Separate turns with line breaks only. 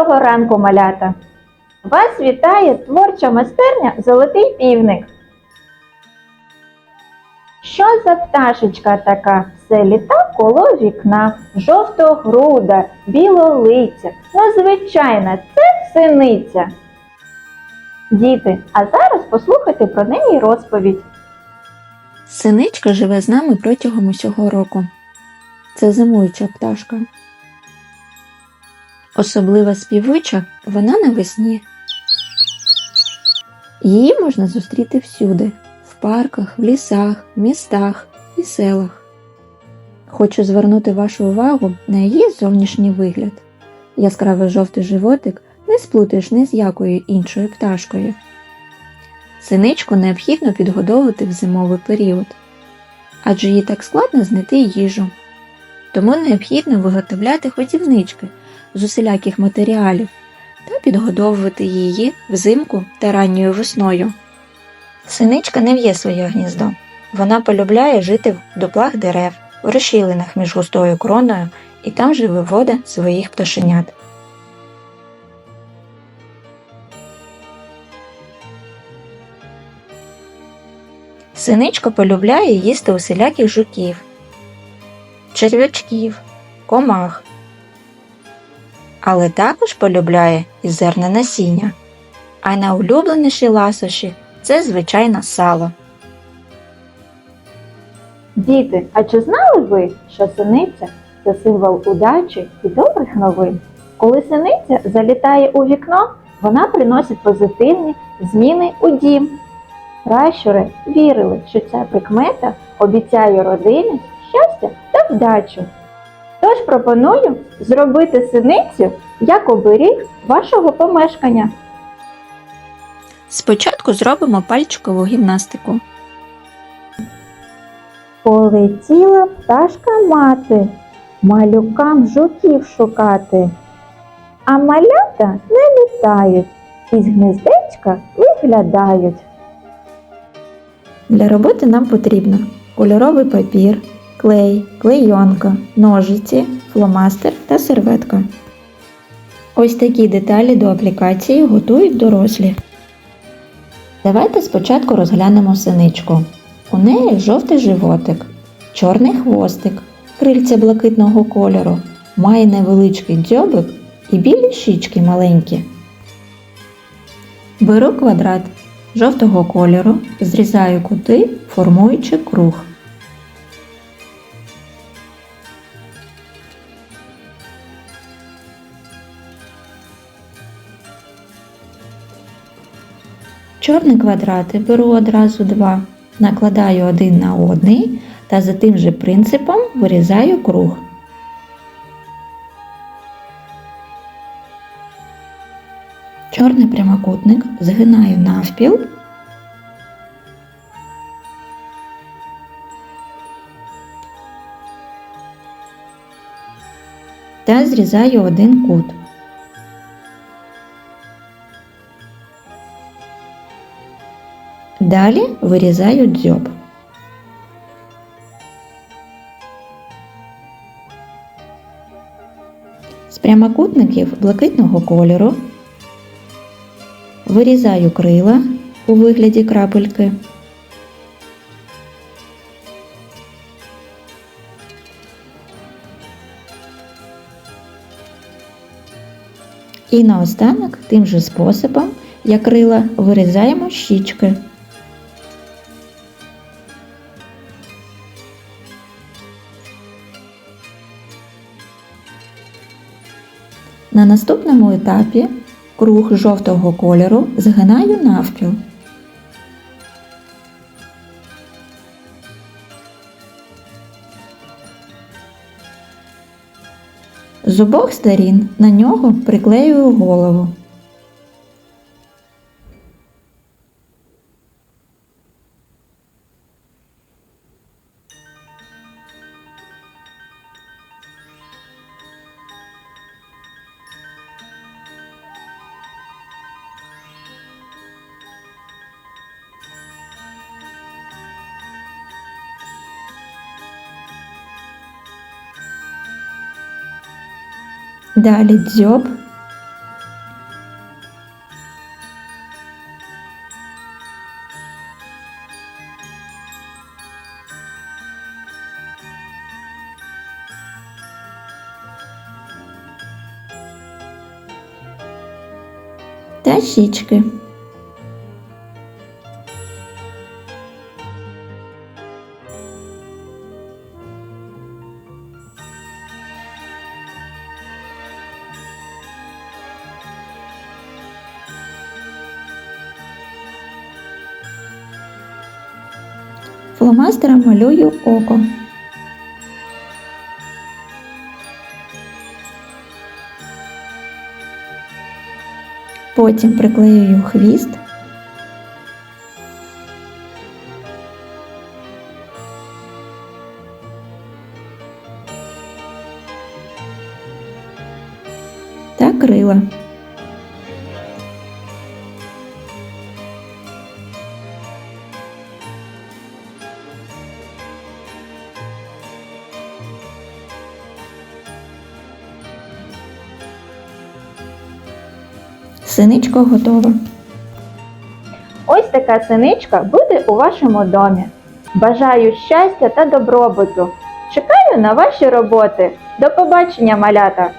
Доброго ранку, малята! Вас вітає творча майстерня Золотий півник. Що за пташечка така? Все літа коло вікна, жовтогруда, білолиця. Ну, звичайно, це синиця. Діти, а зараз послухайте про неї розповідь.
Синичка живе з нами протягом усього року. Це зимуюча пташка. Особлива співуча вона навесні. Її можна зустріти всюди в парках, в лісах, містах і селах. Хочу звернути вашу увагу на її зовнішній вигляд. Яскравий жовтий животик не сплутаєш ні з якою іншою пташкою. Синичку необхідно підгодовувати в зимовий період, адже їй так складно знайти їжу. Тому необхідно виготовляти годівнички з усіляких матеріалів та підгодовувати її взимку та ранньою весною. Синичка не в'є своє гніздо. Вона полюбляє жити в дуплах дерев, у розщілинах між густою кроною і там же виводить своїх пташенят. Синичка полюбляє їсти усіляких жуків, черв'ячків, комах, але також полюбляє і зерна насіння. А найулюбленіші ласощі це звичайно сало.
Діти, а чи знали ви, що синиця це символ удачі і добрих новин? Коли синиця залітає у вікно, вона приносить позитивні зміни у дім. Пращури вірили, що ця прикмета обіцяє родині щастя та вдачу. Тож пропоную зробити синицю як оберіг вашого помешкання.
Спочатку зробимо пальчикову гімнастику.
Полетіла пташка мати, малюкам жуків шукати. А малята не літають, із гнездечка виглядають.
Для роботи нам потрібно кольоровий папір, клей, клейонка, ножиці, фломастер та серветка. Ось такі деталі до аплікації готують дорослі. Давайте спочатку розглянемо синичку. У неї жовтий животик, чорний хвостик, крильця блакитного кольору, має невеличкий дзьобик і білі щічки маленькі. Беру квадрат жовтого кольору, зрізаю кути, формуючи круг. Чорні квадрати беру одразу два, накладаю один на одний та за тим же принципом вирізаю круг. Чорний прямокутник згинаю навпіл. Та зрізаю один кут. Далі вирізаю дзьоб. З прямокутників блакитного кольору вирізаю крила у вигляді крапельки. І наостанок тим же способом, як крила, вирізаємо щічки. На наступному етапі круг жовтого кольору згинаю навпіл. З обох сторін на нього приклеюю голову. Далее дзёб, Та. Фломастером малюю око. Потім приклеюю хвіст. Та крила. Синичко готова.
Ось така синичка буде у вашому домі. Бажаю щастя та добробуту. Чекаю на ваші роботи. До побачення, малята!